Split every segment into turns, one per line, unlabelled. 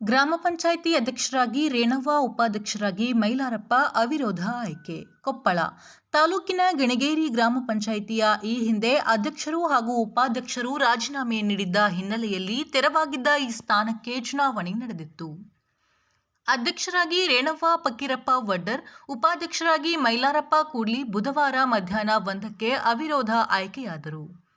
ಗ್ರಾಮ ಪಂಚಾಯಿತಿ ಅಧ್ಯಕ್ಷರಾಗಿ ರೇಣವ್ವ ಉಪಾಧ್ಯಕ್ಷರಾಗಿ ಮೈಲಾರಪ್ಪ, ಅವಿರೋಧ ಆಯ್ಕೆ, ಕೊಪ್ಪಳ. ತಾಲೂಕಿನ ಗಣಗೇರಿ ಗ್ರಾಮ ಪಂಚಾಯಿತಿಯ ಈ ಹಿಂದೆ ಅಧ್ಯಕ್ಷರು ಹಾಗೂ ಉಪಾಧ್ಯಕ್ಷರು ರಾಜೀನಾಮೆ ನೀಡಿದ್ದ ಹಿನ್ನೆಲೆಯಲ್ಲಿ ತೆರವಾಗಿದ್ದ ಈ ಸ್ಥಾನಕ್ಕೆ ಚುನಾವಣೆ ನಡೆದಿತ್ತು. ಅಧ್ಯಕ್ಷರಾಗಿ ರೇಣವ್ವ ಪಕ್ಕೀರಪ್ಪ ವಡ್ಡರ್, ಉಪಾಧ್ಯಕ್ಷರಾಗಿ ಮೈಲಾರಪ್ಪ ಕೂಡ್ಲಿ ಬುಧವಾರ ಮಧ್ಯಾಹ್ನ ಒಂದಕ್ಕೆ ಅವಿರೋಧ ಆಯ್ಕೆಯಾದರು.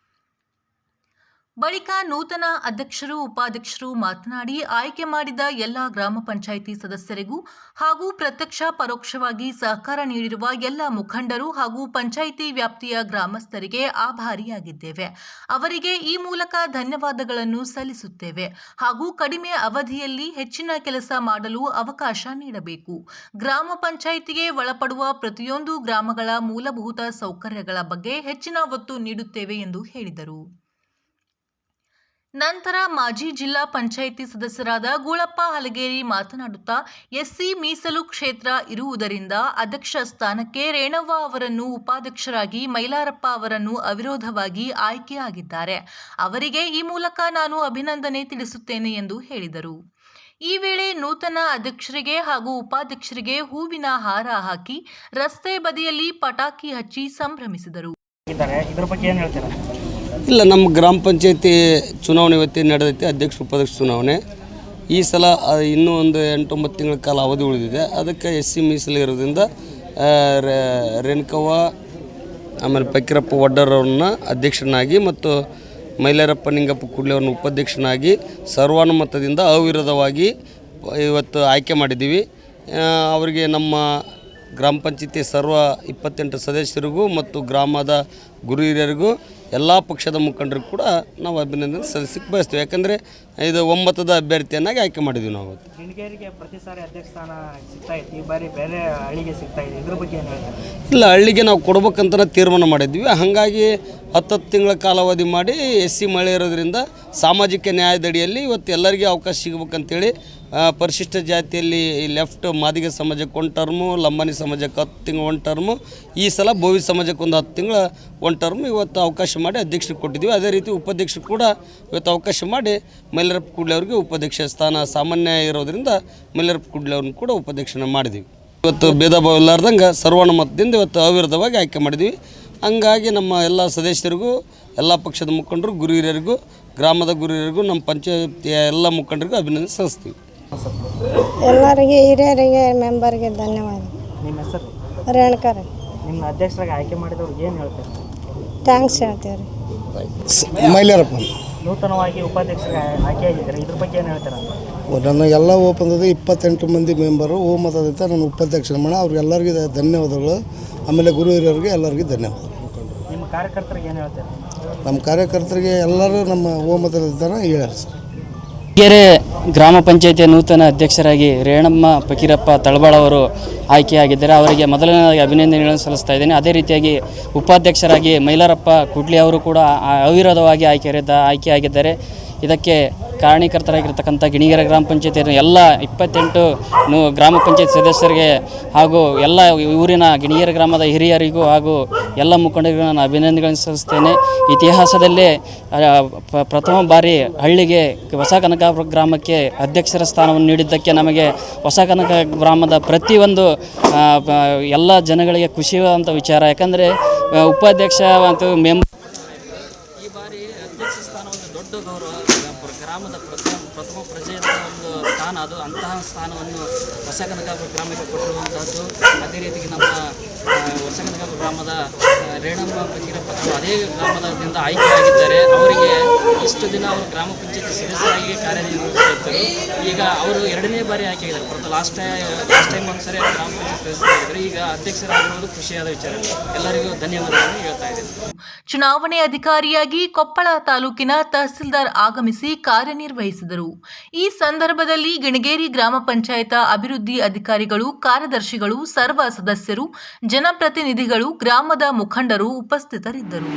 ಬಳಿಕ ನೂತನ ಅಧ್ಯಕ್ಷರು, ಉಪಾಧ್ಯಕ್ಷರು ಮಾತನಾಡಿ ಆಯ್ಕೆ ಮಾಡಿದ ಎಲ್ಲ ಗ್ರಾಮ ಪಂಚಾಯಿತಿ ಸದಸ್ಯರಿಗೂ ಹಾಗೂ ಪ್ರತ್ಯಕ್ಷ ಪರೋಕ್ಷವಾಗಿ ಸಹಕಾರ ನೀಡಿರುವ ಎಲ್ಲ ಮುಖಂಡರು ಹಾಗೂ ಪಂಚಾಯಿತಿ ವ್ಯಾಪ್ತಿಯ ಗ್ರಾಮಸ್ಥರಿಗೆ ಆಭಾರಿಯಾಗಿದ್ದೇವೆ. ಅವರಿಗೆ ಈ ಮೂಲಕ ಧನ್ಯವಾದಗಳನ್ನು ಸಲ್ಲಿಸುತ್ತೇವೆ ಹಾಗೂ ಕಡಿಮೆ ಅವಧಿಯಲ್ಲಿ ಹೆಚ್ಚಿನ ಕೆಲಸ ಮಾಡಲು ಅವಕಾಶ ನೀಡಬೇಕು. ಗ್ರಾಮ ಪಂಚಾಯಿತಿಗೆ ಒಳಪಡುವ ಪ್ರತಿಯೊಂದು ಗ್ರಾಮಗಳ ಮೂಲಭೂತ ಸೌಕರ್ಯಗಳ ಬಗ್ಗೆ ಹೆಚ್ಚಿನ ಒತ್ತು ನೀಡುತ್ತೇವೆ ಎಂದು ಹೇಳಿದರು. ನಂತರ ಮಾಜಿ ಜಿಲ್ಲಾ ಪಂಚಾಯಿತಿ ಸದಸ್ಯರಾದ ಗೂಳಪ್ಪ ಹಲಗೇರಿ ಮಾತನಾಡುತ್ತಾ, ಎಸ್ಸಿ ಮೀಸಲು ಕ್ಷೇತ್ರ ಇರುವುದರಿಂದ ಅಧ್ಯಕ್ಷ ಸ್ಥಾನಕ್ಕೆ ರೇಣವ್ವ ಅವರನ್ನು ಉಪಾಧ್ಯಕ್ಷರಾಗಿ ಮೈಲಾರಪ್ಪ ಅವರನ್ನು ಅವಿರೋಧವಾಗಿ ಆಯ್ಕೆಯಾಗಿದ್ದಾರೆ. ಅವರಿಗೆ ಈ ಮೂಲಕ ನಾನು ಅಭಿನಂದನೆ ತಿಳಿಸುತ್ತೇನೆ ಎಂದು ಹೇಳಿದರು. ಈ ವೇಳೆ ನೂತನ ಅಧ್ಯಕ್ಷರಿಗೆ ಹಾಗೂ ಉಪಾಧ್ಯಕ್ಷರಿಗೆ ಹೂವಿನ ಹಾರ ಹಾಕಿ, ರಸ್ತೆ ಬದಿಯಲ್ಲಿ ಪಟಾಕಿ ಹಚ್ಚಿ ಸಂಭ್ರಮಿಸಿದರು.
ಇಲ್ಲ, ನಮ್ಮ ಗ್ರಾಮ ಪಂಚಾಯತಿ ಚುನಾವಣೆ ಇವತ್ತೇ ನಡೆದೈತಿ, ಅಧ್ಯಕ್ಷ, ಉಪಾಧ್ಯಕ್ಷ ಚುನಾವಣೆ. ಈ ಸಲ ಇನ್ನೂ ಒಂದು ಎಂಟೊಂಬತ್ತು ತಿಂಗಳ ಕಾಲ ಅವಧಿ ಉಳಿದಿದೆ. ಅದಕ್ಕೆ ಎಸ್ ಸಿ ಮೀಸಲು ಇರೋದ್ರಿಂದ ರೇಣುಕವ್ವ, ಆಮೇಲೆ ಪಕ್ಕಿರಪ್ಪ ವಡ್ಡರವ್ರನ್ನ ಅಧ್ಯಕ್ಷನಾಗಿ ಮತ್ತು ಮೈಲಾರಪ್ಪ ನಿಂಗಪ್ಪ ಕುಡ್ಲಿ ಅವ್ರನ್ನ ಉಪಾಧ್ಯಕ್ಷನಾಗಿ ಸರ್ವಾನುಮತದಿಂದ ಅವಿರೋಧವಾಗಿ ಇವತ್ತು ಆಯ್ಕೆ ಮಾಡಿದ್ದೀವಿ. ಅವರಿಗೆ ನಮ್ಮ ಗ್ರಾಮ ಪಂಚಾಯತಿ ಸರ್ವ ಇಪ್ಪತ್ತೆಂಟು ಸದಸ್ಯರಿಗೂ ಮತ್ತು ಗ್ರಾಮದ ಗುರು ಹಿರಿಯರಿಗೂ ಎಲ್ಲ ಪಕ್ಷದ ಮುಖಂಡರು ಕೂಡ ನಾವು ಅಭಿನಂದನೆ ಸಲ್ಲಿಸಕ್ಕೆ ಬಯಸ್ತೀವಿ. ಯಾಕಂದರೆ ಇದು ಒಮ್ಮತದ ಅಭ್ಯರ್ಥಿಯನ್ನಾಗಿ ಆಯ್ಕೆ ಮಾಡಿದ್ವಿ ನಾವು ಅವತ್ತು.
ಗಿಣಗೇರಿಗೆ ಪ್ರತಿ ಸಾರಿ ಅಧ್ಯಕ್ಷ ಸ್ಥಾನ ಸಿಗ್ತಾ ಇತ್ತು ಈ ಬಾರಿ ಬೇರೆ ಹಳ್ಳಿಗೆ ಸಿಗ್ತಾ ಇದೆ. ಇದ್ರ ಬಗ್ಗೆ ಏನು
ಇಲ್ಲ ಹಳ್ಳಿಗೆ ನಾವು ಕೊಡ್ಬೇಕಂತ ತೀರ್ಮಾನ ಮಾಡಿದ್ವಿ ಹಾಗಾಗಿ ಹತ್ತತ್ತು ತಿಂಗಳ ಕಾಲಾವಧಿ ಮಾಡಿ ಎಸ್ ಸಿ ಮಳೆ ಇರೋದ್ರಿಂದ ಸಾಮಾಜಿಕ ನ್ಯಾಯದಡಿಯಲ್ಲಿ ಇವತ್ತು ಎಲ್ಲರಿಗೂ ಅವಕಾಶ ಸಿಗಬೇಕಂತೇಳಿ ಪರಿಶಿಷ್ಟ ಜಾತಿಯಲ್ಲಿ ಈ ಲೆಫ್ಟ್ ಮಾದಿಗ ಸಮಾಜಕ್ಕೆ ಒನ್ ಟರ್ಮು ಲಂಬಾನಿ ಸಮಾಜಕ್ಕೆ ಹತ್ತು ತಿಂಗಳು ಒನ್ ಟರ್ಮು ಈ ಸಲ ಬೋವಿ ಸಮಾಜಕ್ಕೆ ಒಂದು ಹತ್ತು ತಿಂಗಳ ಒನ್ ಟರ್ಮ್ ಇವತ್ತು ಅವಕಾಶ ಮಾಡಿ ಅಧ್ಯಕ್ಷರಿಗೆ ಕೊಟ್ಟಿದ್ದೀವಿ. ಅದೇ ರೀತಿ ಉಪಾಧ್ಯಕ್ಷರು ಕೂಡ ಇವತ್ತು ಅವಕಾಶ ಮಾಡಿ ಮೈಲಾರಪ್ಪ ಕುಡ್ಲೆ ಅವರಿಗೆ ಉಪಾಧ್ಯಕ್ಷ ಸ್ಥಾನ ಸಾಮಾನ್ಯ ಇರೋದರಿಂದ ಮೈಲಾರಪ್ಪ ಕುಡ್ಲೆ ಅವ್ರನ್ನ ಕೂಡ ಉಪಾಧ್ಯಕ್ಷನ ಮಾಡಿದ್ವಿ ಇವತ್ತು ಭೇದ ಭಾವ ಇಲ್ಲಾರ್ದಂಗೆ ಸರ್ವಾನುಮತದಿಂದ ಇವತ್ತು ಅವಿರೋಧವಾಗಿ ಆಯ್ಕೆ ಮಾಡಿದ್ವಿ ಹಂಗಾಗಿ ನಮ್ಮ ಎಲ್ಲ ಸದಸ್ಯರಿಗೂ ಎಲ್ಲ ಪಕ್ಷದ ಮುಖಂಡರು ಗುರು ಹಿರಿಯರಿಗೂ ಗ್ರಾಮದ ಗುರು ಹಿರಿಯರಿಗೂ ನಮ್ಮ ಪಂಚಾಯತಿಯ ಎಲ್ಲ ಮುಖಂಡರಿಗೂ ಅಭಿನಂದನೆ ಸಲ್ಲಿಸ್ತೀವಿ.
ಎಲ್ಲರಿಗೆ ಹಿರಿಯರಿಗೆ ಮೆಂಬರ್ಗೆ ಧನ್ಯವಾದ.
ನಿಮ್ಮ ಹೆಸರು?
ರೇಣುಕರ.
ನಿಮ್ಮ ಅಧ್ಯಕ್ಷರಾಗಿ ಆಯ್ಕೆ ಮಾಡಿದವ್ರಿಗೆ ಏನು ಹೇಳ್ತೀರಾ?
ಥ್ಯಾಂಕ್ಸ್ ಹೇಳ್ತೀವಿ ರೀ
ಮಹಿಳೆಯರಪ್ಪ.
ನೂತನವಾಗಿ ಉಪಾಧ್ಯಕ್ಷರಿಗೆ ಆಯ್ಕೆಯಾಗಿದ್ದಾರೆ? ಇದ್ರ ಬಗ್ಗೆ ಏನು ಹೇಳ್ತಾರೆ?
ನನ್ನ ಎಲ್ಲ ಒಪ್ಪಂದದ ಇಪ್ಪತ್ತೆಂಟು ಮಂದಿ ಮೆಂಬರು ಓ ಮತದಿಂದ ನಾನು ಉಪಾಧ್ಯಕ್ಷ ಮಾಡ ಅವ್ರಿಗೆಲ್ಲರಿಗೂ ಧನ್ಯವಾದಗಳು. ಆಮೇಲೆ ಗುರು ಹಿರಿಯರಿಗೆ ಎಲ್ಲರಿಗೂ ಧನ್ಯವಾದ
ನಿಮ್ಮ ಕಾರ್ಯಕರ್ತರಿಗೆ ಏನು ಹೇಳ್ತಾರೆ?
ನಮ್ಮ ಕಾರ್ಯಕರ್ತರಿಗೆ ಎಲ್ಲರೂ ನಮ್ಮ ಓ ಮತದಿಂದ ಹೇಳ್ಯಾರ ಸರ್.
ಕೆರೆ ಗ್ರಾಮ ಪಂಚಾಯಿತಿಯ ನೂತನ ಅಧ್ಯಕ್ಷರಾಗಿ ರೇಣಮ್ಮ ಫಕೀರಪ್ಪ ತಳಬಾಳ ಅವರು ಆಯ್ಕೆಯಾಗಿದ್ದಾರೆ. ಅವರಿಗೆ ಮೊದಲನೇದಾಗಿ ಅಭಿನಂದನೆಗಳನ್ನು ಸಲ್ಲಿಸ್ತಾ ಇದ್ದೇನೆ. ಅದೇ ರೀತಿಯಾಗಿ ಉಪಾಧ್ಯಕ್ಷರಾಗಿ ಮೈಲಾರಪ್ಪ ಕುಡ್ಲಿ ಅವರು ಕೂಡ ಅವಿರೋಧವಾಗಿ ಆಯ್ಕೆ ಆಯ್ಕೆಯಾಗಿದ್ದಾರೆ. ಇದಕ್ಕೆ ಕಾರಣೀಕರ್ತರಾಗಿರ್ತಕ್ಕಂಥ ಗಿಣಿಗೆರೆ ಗ್ರಾಮ ಪಂಚಾಯತಿಯ ಎಲ್ಲ ಇಪ್ಪತ್ತೆಂಟು ನೂ ಗ್ರಾಮ ಪಂಚಾಯತ್ ಸದಸ್ಯರಿಗೆ ಹಾಗೂ ಎಲ್ಲ ಊರಿನ ಗಿಣಿಗೆರೆ ಗ್ರಾಮದ ಹಿರಿಯರಿಗೂ ಹಾಗೂ ಎಲ್ಲ ಮುಖಂಡರಿಗೂ ನಾನು ಅಭಿನಂದನೆಗಳನ್ನು ಸಲ್ಲಿಸ್ತೇನೆ ಇತಿಹಾಸದಲ್ಲೇ ಪ್ರಥಮ ಬಾರಿ ಹಳ್ಳಿಗೆ ಹೊಸ ಕನಕಾಪುರ ಗ್ರಾಮಕ್ಕೆ ಅಧ್ಯಕ್ಷರ ಸ್ಥಾನವನ್ನು ನೀಡಿದ್ದಕ್ಕೆ ನಮಗೆ ಹೊಸ ಕನಕ ಗ್ರಾಮದ ಪ್ರತಿಯೊಂದು ಎಲ್ಲ ಜನಗಳಿಗೆ ಖುಷಿಯಾದಂಥ ವಿಚಾರ. ಯಾಕಂದರೆ, ಉಪಾಧ್ಯಕ್ಷ ಮತ್ತು ಮೆಂಬರ್ ಈ ಬಾರಿ ಅಧ್ಯಕ್ಷ ಸ್ಥಾನ ಒಂದು ದೊಡ್ಡ ಗೌರವ ಗ್ರಾಮದ ಪ್ರಥಮ ಪ್ರಥಮ ಪ್ರಜೆಯ ಒಂದು ಸ್ಥಾನ ಅದು. ಅಂತಹ ಸ್ಥಾನವನ್ನು ಹೊಸ ಕನಕಾಪುರ ಗ್ರಾಮಕ್ಕೆ ಕೊಟ್ಟಿರುವಂಥದ್ದು ಅದೇ ರೀತಿಗೆ ನಮ್ಮ ಆ, ಗ್ರಾಮದ ರೇಣಮ್ಮ ಫಕೀರಪ್ಪ ಅವರು ಅದೇ ಗ್ರಾಮದಿಂದ ಆಯ್ಕೆಯಾಗಿದ್ದಾರೆ. ಅವರಿಗೆ ಇಷ್ಟು ದಿನ ಅವರು ಗ್ರಾಮ ಪಂಚಾಯತಿ ಸದಸ್ಯರಾಗಿ ಕಾರ್ಯನಿರ್ವಹಿಸುತ್ತಿದ್ದರು. ಈಗ ಅವರು ಎರಡನೇ ಬಾರಿ ಆಯ್ಕೆಯಾಗಿದ್ದಾರೆ. ಪ್ರತಿ ಲಾಸ್ಟ್ ಲಾಸ್ಟ್ ಟೈಮ್ ಒಂದು ಸರಿ ಗ್ರಾಮ ಪಂಚಾಯತ್ ಸದಸ್ಯರಾಗಿದ್ದರು. ಈಗ ಅಧ್ಯಕ್ಷರಾಗಿರುವುದು ಖುಷಿಯಾದ ವಿಚಾರ. ಎಲ್ಲರಿಗೂ ಧನ್ಯವಾದಗಳನ್ನು ಹೇಳ್ತಾ ಇದ್ದೀನಿ.
ಚುನಾವಣೆ ಅಧಿಕಾರಿಯಾಗಿ ಕೊಪ್ಪಳ ತಾಲೂಕಿನ ತಹಸೀಲ್ದಾರ್ ಆಗಮಿಸಿ ಕಾರ್ಯನಿರ್ವಹಿಸಿದರು. ಈ ಸಂದರ್ಭದಲ್ಲಿ ಗಿಣಗೇರಿ ಗ್ರಾಮ ಪಂಚಾಯತ ಅಭಿವೃದ್ಧಿ ಅಧಿಕಾರಿಗಳು, ಕಾರ್ಯದರ್ಶಿಗಳು, ಸರ್ವ ಸದಸ್ಯರು, ಜನಪ್ರತಿನಿಧಿಗಳು, ಗ್ರಾಮದ ಮುಖಂಡರು ಉಪಸ್ಥಿತರಿದ್ದರು.